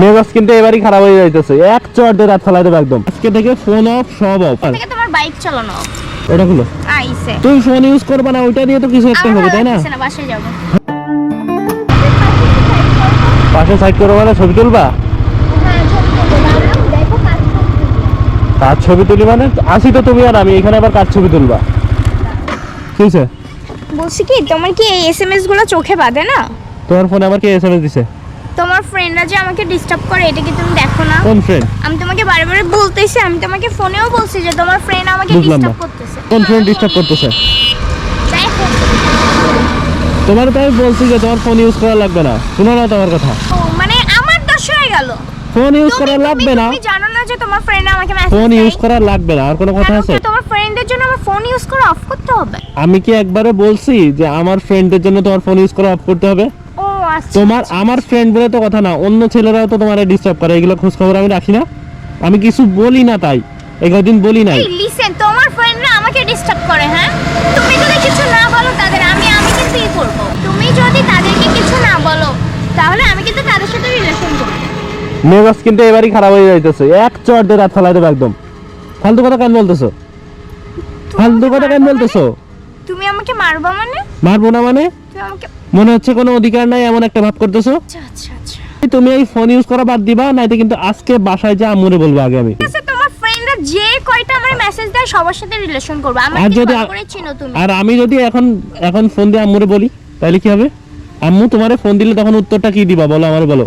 মেজাজ কিন্তু এবারই খারাপ হয়ে যাইতেছে। এক চট দিয়ে রাত ফেলাই দেবো একদম। আজকে থেকে ফোন অফ সব অফ থেকে তোমার বাইক চালানো অফ ওটা খুলো। আইসে তুমি ফোন ইউজ করবে না ওইটা দিয়ে তো কিছু একটা হবে তাই না? বাসায় যাব। পাশে সাইড করব মানে ছবি তুলবা? কার ছবি তুলি মানে? আসি তো তুমি আর আমি এখানে আবার কার ছবি তুলবা? কি হয়েছে বলছি কি তোমার কি এই এসএমএসগুলো চোখে বাঁধে না? তোমার ফোনে আবার কে এসএমএস দিছে? তোমার ফ্রেন্ডরা যে আমাকে ডিস্টার্ব করে এটা কি তুমি দেখো না? কোন ফ্রেন্ড আমি তোমাকে বারে বারে বলতেছি আমি তোমাকে ফোনেও বলছি যে তোমার ফ্রেন্ড আমাকে ডিস্টার্ব করতেছে। কোন ফ্রেন্ড ডিস্টার্ব করতেছে? তোমার তো আমি বলছি যে তোমার ফোন ইউজ করা লাগবে না। শোনো না তোমার কথা। মানে আমার দোষ হয়ে গেল। ফোন ইউজ করা লাগবে না। তুমি জানো না যে তোমার ফ্রেন্ড আমাকে মেসেজ ফোন ইউজ করা লাগবে না। আর কোনো কথা আছে? তোমার ফ্রেন্ডের জন্য আমার ফোন ইউজ করা অফ করতে হবে? আমি কি একবারে বলছি যে আমার ফ্রেন্ডের জন্য তোমার ফোন ইউজ করা অফ করতে হবে? তোমার আমার ফ্রেন্ড বলে তো কথা না অন্য ছেলেরাও তো তোমার ডিস্টার্ব করে এগুলো খোঁজ খবর আমি রাখি না। আমি কিছু বলি না তাই এগারো দিন বলি নাই। লিসেন তোমার ফ্রেন্ডরা আমাকে ডিস্টার্ব করে হ্যাঁ? তুমি যদি কিছু না বলো তাদের আমি আমি কিন্তু ই করব। তুমি যদি তাদেরকে কিছু না বলো তাহলে আমি কিন্তু তাদের সাথে রিলেশন করব। মেজাজ কিন্তু এবারই খারাপ হয়ে যাইতেছে। এক চট দিয়ে রাত ফেলাই দেবো একদম। ফালতু কথা কেন বলতেছো? ফালতু কথা কেন বলতেছো? তুমি আমাকে মারবা মানে? মারবো না মানে? তুমি আমাকে মনে হচ্ছে কোনো অধিকার নাই এমন একটা ভাব করতেছো? আচ্ছা আচ্ছা আচ্ছা। তুমি এই ফোন ইউজ করা বাদ দিবা নাইতো কিন্তু আজকে বাসায় যা আম্মুরে বলব আগে আমি। তোমার ফ্রেন্ডরা যে কয়টা আমার মেসেজ দেয় সবার সাথে রিলেশন করবে। আর যদি করে চিনো তুমি? আর আমি যদি এখন এখন ফোন দিয়ে আম্মুরে বলি তাহলে কি হবে? আম্মু তোমারে ফোন দিলে তখন উত্তরটা কি দিবা? বলো আমারে বলো।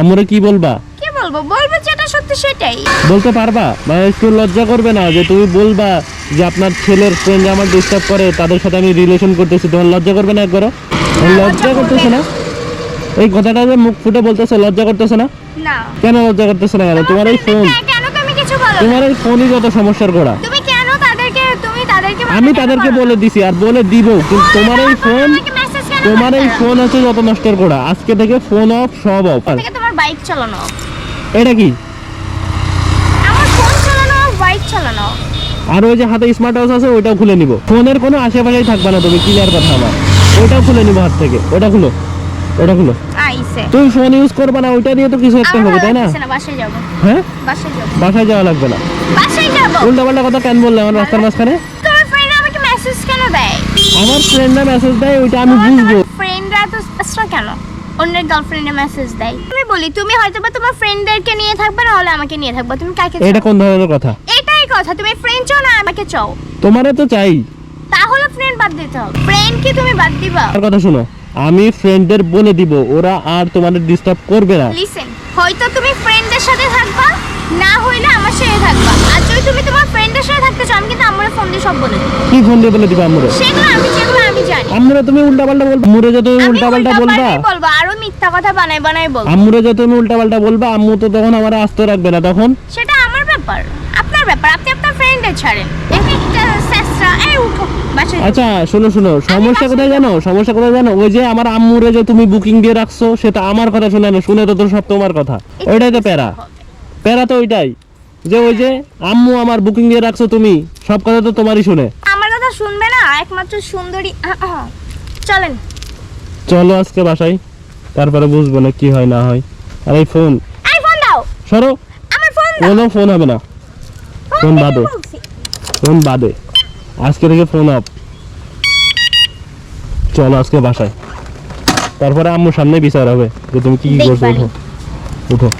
আম্মুরে কি বলবা? বলব বলব যেটা সত্যি সেটাই। বলতে পারবা মানে একটু লজ্জা করবে না যে তুমি বলবা যে আপনার ছেলের ফ্রেন্ড আমার ডিস্টার্ব করে তাদের সাথে আমি রিলেশন করতেছি তোমার লজ্জা করবে না একবারও? লজ্জা করতেছে না? এই কথাটা যে মুখ ফুটে বলতেছে লজ্জা করতেছে না? না। কেন লজ্জা করতেছে না কেন? তোমার এই ফোন কেন- তুমি কিছু বলো তোমার এই ফোনই যত সমস্যার গোড়া তুমি কেন তাদেরকে তুমি তাদেরকে আমি তাদেরকে বলে? দিছি আর বলে দিব কিন্তু তোমার এই ফোন তোমার এই ফোন আছে যত নষ্টের গোড়া আজকে থেকে ফোন অফ সব অফ তোমার বাইক চালানো এটা কি? আমার ফোন চালানো বাইক চালানো। আর ওই যে হাতে স্মার্ট ওয়াচ আছে ওইটাও খুলে নিব। ফোনের কোনো আশেপাশেই থাকবে না তুমি ক্লিয়ার কথা আমার। ওইটাও খুলে নিব হাত থেকে। ওটা খুলো। ওটা খুলো। তুমি ফোন ইউজ করবে না ওইটা দিয়ে তো কিছু একটা হবে তাই না? হ্যাঁ? বাসায় যাওয়া লাগবে না। উল্টা পাল্টা কথা কেন বললে আমার রাস্তার মাঝখানে? আমার ফ্রেন্ডরা মেসেজ দেয় ওইটা আমি বুঝব। ফ্রেন্ডরা তো কেন? অন্যের গার্লফ্রেন্ডে মেসেজ দেয়। আমি বলি তুমি হয়তো বা তোমার ফ্রেন্ডদেরকে নিয়ে থাকবে না হলে আমাকে নিয়ে থাকবে। তুমি কাকে? এটা কোন ধরনের কথা? এটাই কথা তুমি ফ্রেন্ড চাও না আমাকে চাও। তোমারে তো চাই। তাহলে ফ্রেন্ড বাদ দিতে হবে। ফ্রেন্ড কি তুমি বাদ দিবা? আর কথা শুনো আমি ফ্রেন্ডদের বলে দিব ওরা আর তোমাদের ডিস্টার্ব করবে না। লিসেন হয়তো তুমি ফ্রেন্ডদের সাথে থাকবা না হইলে আমার সাথে থাকবা। আর যদি তুমি তোমার ফ্রেন্ডের সাথে থাকতে চাও আমি কিন্তু আমার ফোন দিয়ে সব বলে দেবো। কি ফোন দিয়ে বলে দিবা আম্মুরে? সেগুলো আমি যেগুলো আমি জানি। আম্মুরে তুমি উল্টা পাল্টা বলবা আম্মুরে যে তুমি উল্টা পাল্টা বলবা বলব আরও মিথ্যা কথা বানাই বানাই বলব। আম্মুরে তুমি উল্টা পাল্টা বলবা আম্মু তো তখন আমার আস্ত রাখবে না। তখন? সেটা আমার ব্যাপার আপনার ব্যাপার। আপনি আপনার ফ্রেন্ডের ছাড়েন। আচ্ছা শোনো শোনো সমস্যা কোথায় জানো? সমস্যা কোথায় জানো? ওই যে আমার আম্মুরে যে তুমি বুকিং দিয়ে রাখছো সেটা আমার কথা শুনে না শুনে তো তো সব তোমার কথা। ওইটাই তো প্যারা। প্যারা তো ওইটাই। যে ওই যে আম্মু আমার বুকিং দিয়ে রাখছো তুমি সব কথা তো তোমারই শুনে। আমার কথা শুনবে না একমাত্র সুন্দরী। চলেন। চলো আজকে বাসায় তারপরে বুঝব না কি হয় না হয়। আর এই ফোন এই ফোন দাও। সরো। আমার ফোন দাও। কোনো ফোন হবে না। ফোন বাদে। ফোন বাদে। আজকে থেকে ফোন অফ চলো আজকে বাসায়। তারপরে আম্মুর সামনে বিচার হবে যে তুমি কি কি করছ। উঠো। উঠো।